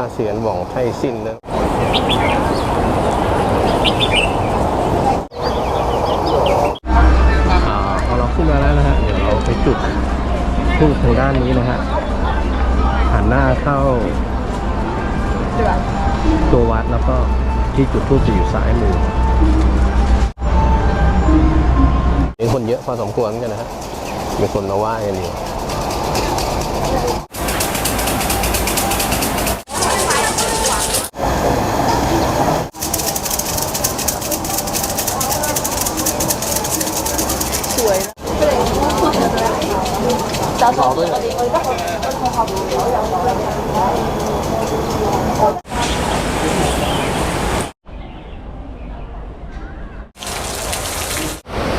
าเสียนหว่องไทสิ้นนะอ่าพอเราขึ้นมาแล้วนะฮะ เดี๋ยวเราไปจุดทูบทางด้านนี้นะฮะ หันหน้าเข้า ตัววัดแล้วก็ที่จุดทูบจะอยู่ซ้ายมือมีคนเยอะพอสมควรกันนะฮะมีคนมาไหว้กันอยู่ 即系你，我。哋，我而家，有。